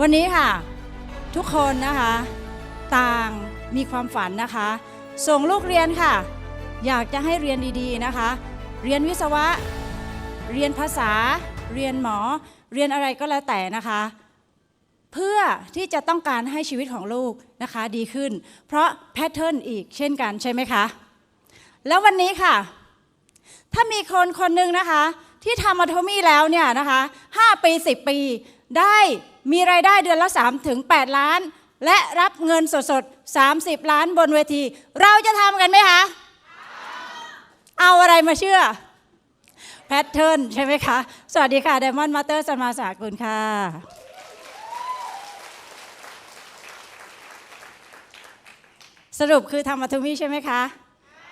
วันนี้ค่ะ ทุกคนนะคะ ต่างมีความฝันนะคะ ส่งลูกเรียนค่ะ อยากจะให้เรียนดีๆนะคะ เรียนวิศวะ เรียนภาษา เรียนหมอ เรียนอะไรก็แล้วแต่นะคะ เพื่อที่จะต้องการให้ชีวิตของลูกนะคะดีขึ้น เพราะแพทเทิร์นอีกเช่นกันใช่ไหมคะแล้ววันนี้ค่ะ ถ้ามีคนคนหนึ่งนะคะ ที่ทำอัตโทมี่แล้วเนี่ยนะคะ5ปี 10 ปี ได้มีรายได้เดือนละ3ถึง8ล้าน และรับเงินสดๆ 30 ล้านบนเวที เราจะทำกันไหมคะ เอาอะไรมาเชื่อ แพทเทิร์นใช่ไหมคะ สวัสดีค่ะไดมอนด์มาเตอร์สมาสากุลค่ะ สรุปคือทำอัโทมี่ใช่ไหมคะ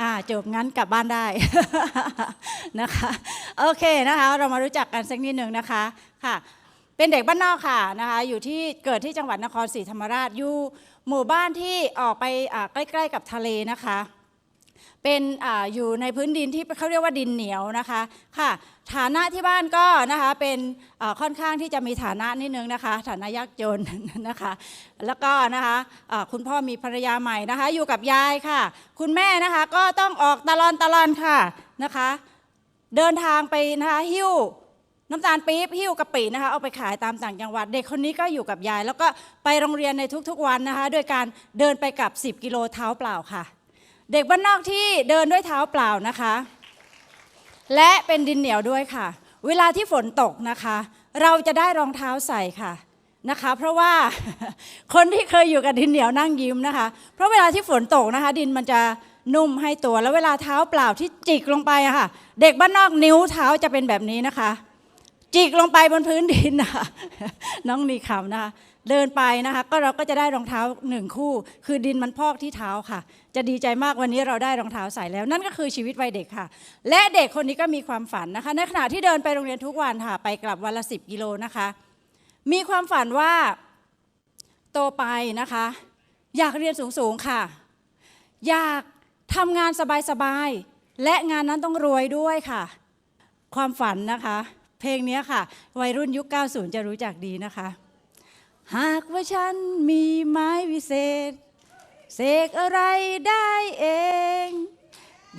อ่าจบงั้นกลับบ้านได้นะคะ โอเคนะคะ เรามารู้จักกันสักนิดหนึ่งนะคะค่ะ เป็นเด็กบ้านนอกค่ะนะคะอยู่ที่เกิดที่จังหวัดนครศรีธรรมราชอยู่หมู่บ้านที่ออกไปใกล้ ๆ กับทะเลนะคะเป็นออยู่ในพื้นดินที่เขาเรียกว่าดินเหนียวนะคะค่ะ ฐานะที่บ้านก็นะคะเป็นค่อนข้างที่จะมีฐานะนิดนึงนะคะ ฐานะยากจนนะคะ แล้วก็นะคะอ่าคุณพ่อมีภรรยาใหม่นะคะ อยู่กับยายค่ะ คุณแม่นะคะก็ต้องออกตะลอนตะลอนค่ะนะคะ เดินทางไปนะคะหิ้ว น้ำตาลปี๊บหิ้วกะปินะคะเอาไปขายตามต่างจังหวัด เด็กคนนี้ก็อยู่กับยาย แล้วก็ไปโรงเรียนในทุกๆวันนะคะด้วยการเดินไปกับ 10 กิโลเท้าเปล่าค่ะ เด็กบ้านนอกที่เดินด้วยเท้าเปล่านะคะ และเป็นดินเหนียวด้วยค่ะ เวลาที่ฝนตกนะคะ เราจะได้รองเท้าใส่ค่ะนะคะ เพราะว่าคนที่เคยอยู่กับดินเหนียวนั่งยิ้มนะคะ เพราะเวลาที่ฝนตกนะคะ ดินมันจะนุ่มให้ตัวแล้วเวลาเท้าเปล่าที่จิกลงไปอะค่ะ เด็กบ้านนอกนิ้วเท้าจะเป็นแบบนี้นะคะ จิกลงไปบนพื้นดินนะคะน้องนีขำนะคะเดินไปนะคะก็เราก็จะได้รองเท้าหนึ่งคู่ คือดินมันพอกที่เท้าค่ะ จะดีใจมากวันนี้เราได้รองเท้าใส่แล้ว นั่นก็คือชีวิตวัยเด็กค่ะ และเด็กคนนี้ก็มีความฝันนะคะ ในขณะที่เดินไปโรงเรียนทุกวันค่ะ ไปกลับวันละสิบกิโลนะคะ มีความฝันว่าโตไปนะคะ อยากเรียนสูงๆค่ะ อยากทำงานสบายๆและงานนั้นต้องรวยด้วยค่ะ ความฝันนะคะ เพลงนี้ค่ะ วัยรุ่นยุค 90 จะรู้จักดีนะคะ หากว่าฉันมีไม้วิเศษ เสกอะไรได้เอง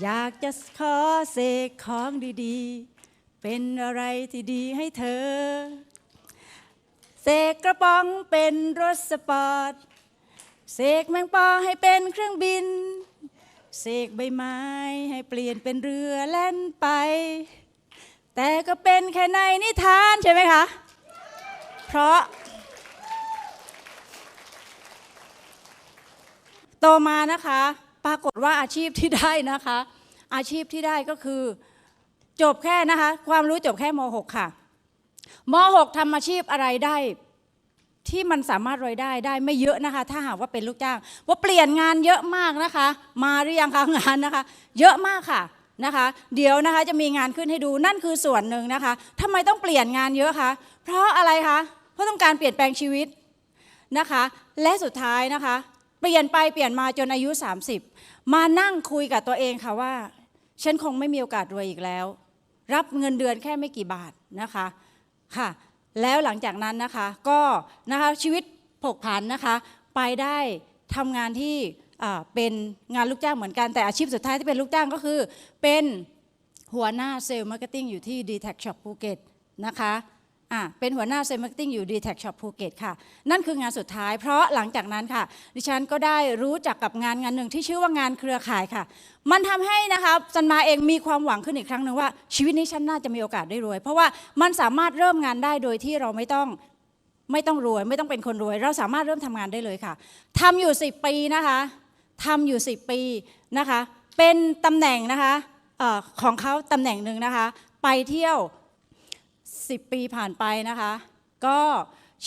อยากจะขอเสกของดีๆ เป็นอะไรที่ดีให้เธอ เสกกระป๋องเป็นรถสปอร์ต เสกแมงปอให้เป็นเครื่องบิน เสกใบไม้ให้เปลี่ยนเป็นเรือแล่นไป แต่ก็เป็นแค่ในนิทานใช่ไหมคะ เพราะโตมานะคะ ปรากฏว่าอาชีพที่ได้นะคะ อาชีพที่ได้ก็คือจบแค่นะคะ ความรู้จบแค่ม .6 ค่ะม .6 ทำอาชีพอะไรได้ที่มันสามารถรวยได้ได้ไม่เยอะนะคะ ถ้าหากว่าเป็นลูกจ้าง ว่าเปลี่ยนงานเยอะมากนะคะ มาหรือยังคะงานนะคะ เยอะมากค่ะ นะคะ เดี๋ยวนะคะจะมีงานขึ้นให้ดูนั่นคือส่วนหนึ่งนะคะทำไมต้องเปลี่ยนงานเยอะคะเพราะอะไรคะเพราะต้องการเปลี่ยนแปลงชีวิตนะคะ และสุดท้ายนะคะ เปลี่ยนไปเปลี่ยนมาจนอายุ 30 มานั่งคุยกับตัวเองค่ะว่า ฉันคงไม่มีโอกาสรวยอีกแล้ว รับเงินเดือนแค่ไม่กี่บาทนะคะค่ะ แล้วหลังจากนั้นนะคะก็นะคะชีวิตผกผันนะคะ ไปได้ทำงานที่ เป็นงานลูกจ้างเหมือนกันแต่อาชีพสุดท้ายที่เป็นลูกจ้างก็คือ เป็นหัวหน้าเซลล์มาร์เก็ตติ้งอยู่ที่ d t แท Shop ภูเก็ตนะคะอะเป็นหัวหน้าเซลล์มาร์เก็ตติ้งอยู่ d t แท Shop ภูเก็ตค่ะ นั่นคืองานสุดท้าย เพราะหลังจากนั้นค่ะ ดิฉันก็ได้รู้จักกับงานงานหนึ่งที่ชื่อว่างานเครือข่ายค่ะ มันทำให้นะคะซันมาเองมีความหวังขึ้นอีกครั้งหนึ่งว่า ชีวิตนี้ฉันน่าจะมีโอกาสได้รวย เพราะว่ามันสามารถเริ่มงานได้โดยที่เราไม่ต้องไม่ต้องรวย ไม่ต้องเป็นคนรวย เราสามารถเริ่มทำงานได้เลยค่ะทำอยู่10ปีนะคะ ทำอยู่ 10 ปีนะคะเป็นตำแหน่งนะคะอของเขาตำแหน่งหนึ่งนะคะ ไปเที่ยว 10 ปีผ่านไปนะคะ ก็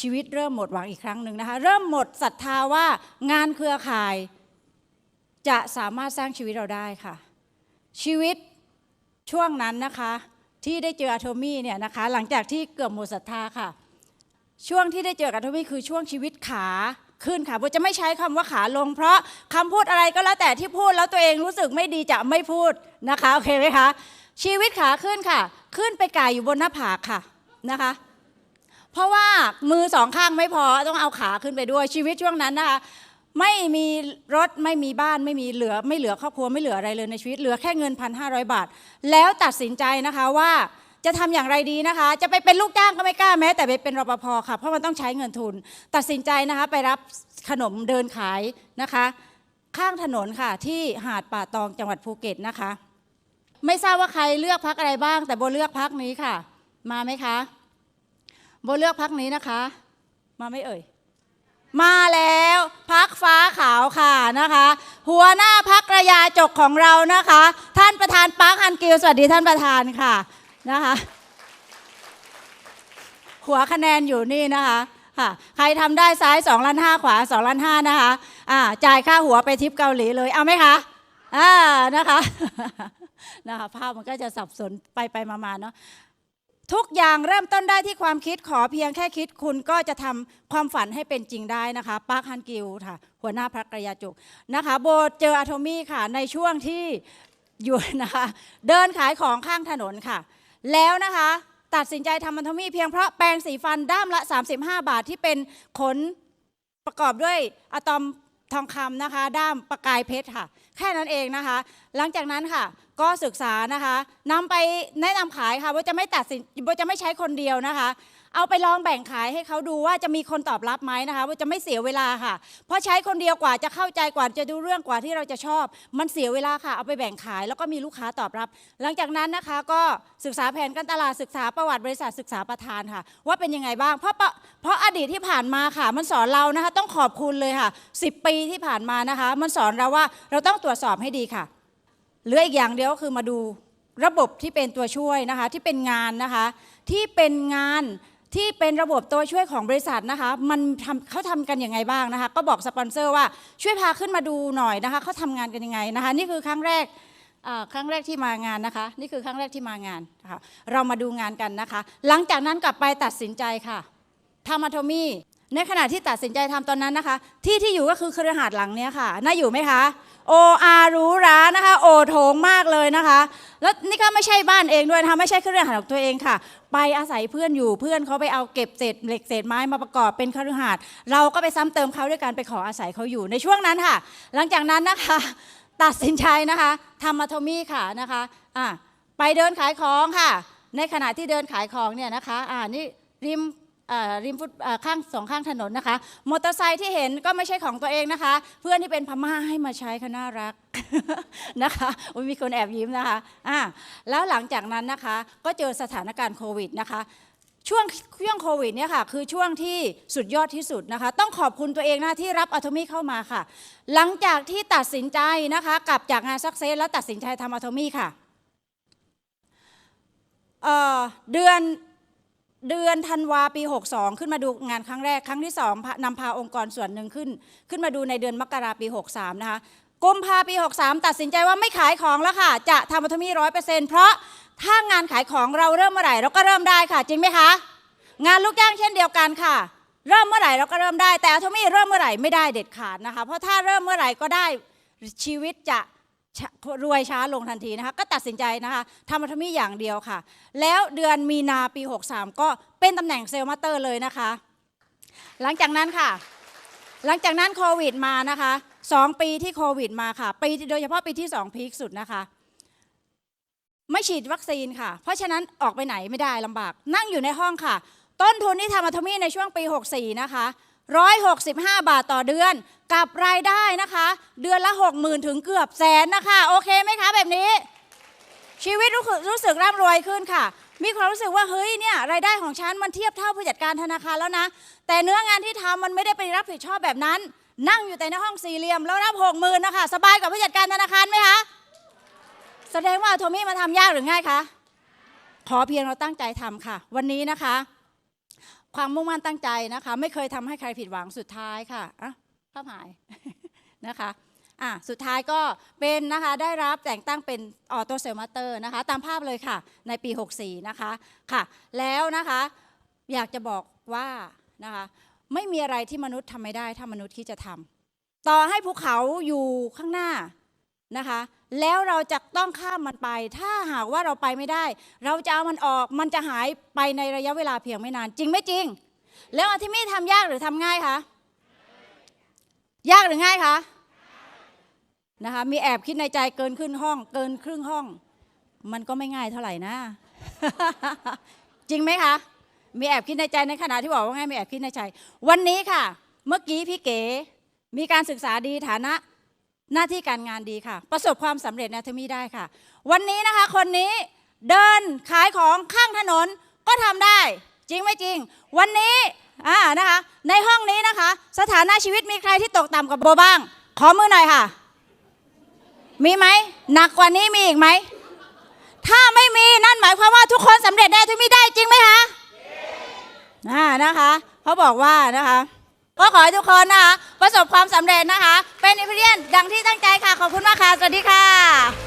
ชีวิตเริ่มหมดหวังอีกครั้งหนึ่งนะคะ เริ่มหมดศรัทธาว่างานเครือข่าย จะสามารถสร้างชีวิตเราได้ค่ะ ชีวิตช่วงนั้นนะคะที่ได้เจออะโทมี่เนี่ยนะคะหลังจากที่เกือบหมดศรัทธาค่ะ ช่วงที่ได้เจอกับอะโทมี่คือช่วงชีวิตขา ขึ้นค่ะโบจะไม่ใช้คำว่าขาลง เพราะคำพูดอะไรก็แล้วแต่ที่พูดแล้วตัวเองรู้สึกไม่ดีจะไม่พูดนะคะโอเคไหมคะชีวิตขาขึ้นค่ะ ขึ้นไปก่ายอยู่บนหน้าผากค่ะนะคะ เพราะว่ามือสองข้างไม่พอต้องเอาขาขึ้นไปด้วยชีวิตช่วงนั้นนะคะไม่มีรถไม่มีบ้านไม่มีเหลือ ไม่เหลือครอบครัวไม่เหลืออะไรเลยในชีวิตเหลือแค่เงินพันห้าร้อยบาท แล้วตัดสินใจนะคะว่า จะทำอย่างไรดีนะคะ จะไปเป็นลูกจ้างก็ไม่กล้าแม้ แต่ไปเป็นรปภค่ะ เพราะมันต้องใช้เงินทุน ตัดสินใจนะคะ ไปรับขนมเดินขายนะคะ ข้างถนนค่ะที่หาดป่าตองจังหวัดภูเก็ตนะคะ ไม่ทราบว่าใครเลือกพักอะไรบ้าง แต่โบเลือกพักนี้ค่ะ มาไหมคะโบเลือกพักนี้นะคะ มาไม่เอ่ยมาแล้วพักฟ้าขาวค่ะนะคะ หัวหน้าพักระยาจกของเรานะคะ ท่านประธานปาร์คฮันกิลสวัสดีท่านประธานค่ะ นะคะหัวคะแนนอยู่นี่นะคะค่ะใครทำได้ซ้าย2ล้านห้าขวา2ล้านห้านะคะอ่าจ่ายค่าหัวไปทริปเกาหลีเลยเอาไหมคะอ่านะคะนะคะภาพมันก็จะสับสนไปไปมามาเนาะทุกอย่างเริ่มต้นได้ที่ความคิดขอเพียงแค่คิดคุณก็จะทำความฝันให้เป็นจริงได้นะคะปาร์คฮันกิลค่ะ หัวหน้าพักกระยาจุกนะคะ โบเจออะโทมี่ค่ะในช่วงที่อยู่นะคะ เดินขายของข้างถนนค่ะ แล้วนะคะตัดสินใจทำมันทมี่เพียงเพราะแปรงสีฟันด้ามละ 35 บาทที่เป็นขนประกอบด้วยอะตอมทองคำนะคะ ด้ามประกายเพชรค่ะ แค่นั้นเองนะคะ หลังจากนั้นค่ะ ก็ศึกษานะคะนำไปแนะนำขายค่ะว่าจะไม่ตัดสินว่าจะไม่ใช้คนเดียวนะคะ เอาไปลองแบ่งขายให้เขาดูว่าจะมีคนตอบรับไหมนะคะ ว่าจะไม่เสียเวลาค่ะ เพราะใช้คนเดียวกว่าจะเข้าใจกว่าจะดูเรื่องกว่าที่เราจะชอบ มันเสียเวลาค่ะ เอาไปแบ่งขายแล้วก็มีลูกค้าตอบรับ หลังจากนั้นนะคะก็ศึกษาแผนการตลาดศึกษาประวัติบริษัทศึกษาประธานค่ะ ว่าเป็นยังไงบ้าง เพราะปะเพราะอดีตที่ผ่านมาค่ะ มันสอนเรานะคะ ต้องขอบคุณเลยค่ะ 10 ปีที่ผ่านมานะคะ มันสอนเราว่าเราต้องตรวจสอบให้ดีค่ะเหลืออีกอย่างเดียวก็คือมาดูระบบที่เป็นตัวช่วยนะคะที่เป็นงานนะคะที่เป็นงาน ที่เป็นระบบตัวช่วยของบริษัทนะคะ มันทำเขาทำกันยังไงบ้างนะคะ ก็บอกสปอนเซอร์ว่าช่วยพาขึ้นมาดูหน่อยนะคะเขาทำงานกันยังไงนะคะ นี่คือครั้งแรกครั้งแรกที่มางานนะคะ นี่คือครั้งแรกที่มางานนะคะเรามาดูงานกันนะคะ หลังจากนั้นกลับไปตัดสินใจค่ะทามาโทมี่ ในขณะที่ตัดสินใจทำตอนนั้นนะคะ ที่ที่อยู่ก็คือคฤหาสน์หลังเนี้ยค่ะ น่าอยู่ไหมคะโออารูหรานะคะ โอโถงมากเลยนะคะ แล้วนี่ก็ไม่ใช่บ้านเองด้วยนะคะไม่ใช่คฤหาสน์ของตัวเองค่ะ ไปอาศัยเพื่อนอยู่เพื่อนเขาไปเอาเก็บเศษเหล็กเศษไม้มาประกอบเป็นคฤหาสน์เราก็ไปซ้ำเติมเขาด้วยการไปขออาศัยเขาอยู่ในช่วงนั้นค่ะ หลังจากนั้นนะคะ ตัดสินใจนะคะทำอะโทมี่ค่ะนะคะอะไปเดินขายของค่ะ ในขณะที่เดินขายของเนี่ยนะคะอ่านี่ริม ริมฟุตข้างสองข้างถนนนะคะ มอเตอร์ไซค์ที่เห็นก็ไม่ใช่ของตัวเองนะคะ เพื่อนที่เป็นพม่าให้มาใช้เขาน่ารักนะคะมีคนแอบยิ้มนะคะอ่าแล้วหลังจากนั้นนะคะก็เจอสถานการณ์โควิดนะคะช่วงช่วงโควิดเนี่ยค่ะคือช่วงที่สุดยอดที่สุดนะคะ ต้องขอบคุณตัวเองนะที่รับอัตมีเข้ามาค่ะ หลังจากที่ตัดสินใจนะคะกลับจากงานซักเซสแล้วตัดสินใจทำอัตมีค่ะเเดือน เดือนธันวาปี 62 ขึ้นมาดูงานครั้งแรกครั้งที่2พานำพาองค์กรส่วนหนึ่งขึ้น ขึ้นมาดูในเดือนมกราปี 63 นะคะกุมภาปี 63 ตัดสินใจว่าไม่ขายของแล้วค่ะ จะทำอัตมีร้อยเปอร์เซ็นต์เพราะถ้างานขายของเราเริ่มเมื่อไหร่เราก็เริ่มได้ค่ะ จริงไหมคะ งานลูกจ้างเช่นเดียวกันค่ะ เริ่มเมื่อไหร่เราก็เริ่มได้ แต่อัตมีเริ่มเมื่อไหร่ไม่ได้เด็ดขาดนะคะ เพราะถ้าเริ่มเมื่อไหร่ก็ได้ชีวิตจะ รวยช้าลงทันทีนะคะก็ตัดสินใจนะคะทำอัตมีอย่างเดียวค่ะ แล้วเดือนมีนาปี 63 ก็เป็นตำแหน่งเซลล์มาสเตอร์เลยนะคะ หลังจากนั้นค่ะ หลังจากนั้นโควิดมานะคะสองปีที่โควิดมาค่ะปีโดยเฉพาะปีที่สองพีคสุดนะคะไม่ฉีดวัคซีนค่ะ เพราะฉะนั้นออกไปไหนไม่ได้ลำบาก นั่งอยู่ในห้องค่ะ ต้นทุนที่ทำอัตมีในช่วงปี 64 นะคะ 165 บาทต่อเดือน กับรายได้นะคะ เดือนละ 60,000 ถึงเกือบแสนนะคะ โอเคไหมคะแบบนี้ ชีวิตรู้สึกรู้สึกร่ำรวยขึ้นค่ะ มีความรู้สึกว่าเฮ้ยเนี่ยรายได้ของฉันมันเทียบเท่าผู้จัดการธนาคารแล้วนะ แต่เนื้องานที่ทำมันไม่ได้ไปรับผิดชอบแบบนั้น นั่งอยู่แต่ในห้องสี่เหลี่ยมแล้วรับหกหมื่นนะคะสบายกว่าผู้จัดการธนาคารไหมคะแสดงว่าโทมี่มาทำยากหรือง่ายคะขอเพียงเราตั้งใจทำค่ะ วันนี้นะคะ ความมุ่งมั่นตั้งใจนะคะ ไม่เคยทำให้ใครผิดหวังสุดท้ายค่ะอะภาพหายนะคะอะสุดท้ายก็เป็นนะคะได้รับแต่งตั้งเป็นออโตเซลมาเตอร์นะคะตามภาพเลยค่ะในปี 64 นะคะค่ะ แล้วนะคะอยากจะบอกว่านะคะไม่มีอะไรที่มนุษย์ทำไม่ได้ถ้ามนุษย์ที่จะทำต่อให้ภูเขาอยู่ข้างหน้า นะคะ แล้วเราจะต้องข้ามมันไป ถ้าหากว่าเราไปไม่ได้ เราจะเอามันออกมันจะหายไปในระยะเวลาเพียงไม่นาน จริงไม่จริง แล้วอาทิมี่ทำยากหรือทำง่ายคะยากหรือง่ายคะนะคะมีแอบคิดในใจเกินขึ้นห้อง เกินครึ่งห้อง มันก็ไม่ง่ายเท่าไหร่นะ จริงไหมคะ มีแอบคิดในใจในขณะที่บอกว่าง่ายมีแอบคิดในใจ วันนี้ค่ะ เมื่อกี้พี่เก๋มีการศึกษาดีฐานะ หน้าที่การงานดีค่ะ ประสบความสำเร็จในทมีได้ค่ะ วันนี้นะคะคนนี้เดินขายของข้างถนนก็ทำได้ จริงไม่จริง วันนี้อ่านะคะในห้องนี้นะคะ สถานะชีวิตมีใครที่ตกต่ำกับโบบ้าง ขอมือหน่อยค่ะ มีไหมหนักกว่านี้มีอีกไหมถ้าไม่มีนั่นหมายความว่าทุกคนสำเร็จได้ทุกมีได้จริงไหมคะอ่านะคะเขาบอกว่านะคะ ก็ขอให้ทุกคนนะคะประสบความสำเร็จนะคะ เป็นอิมพีเลียนดังที่ตั้งใจค่ะ ขอบคุณมากค่ะ สวัสดีค่ะ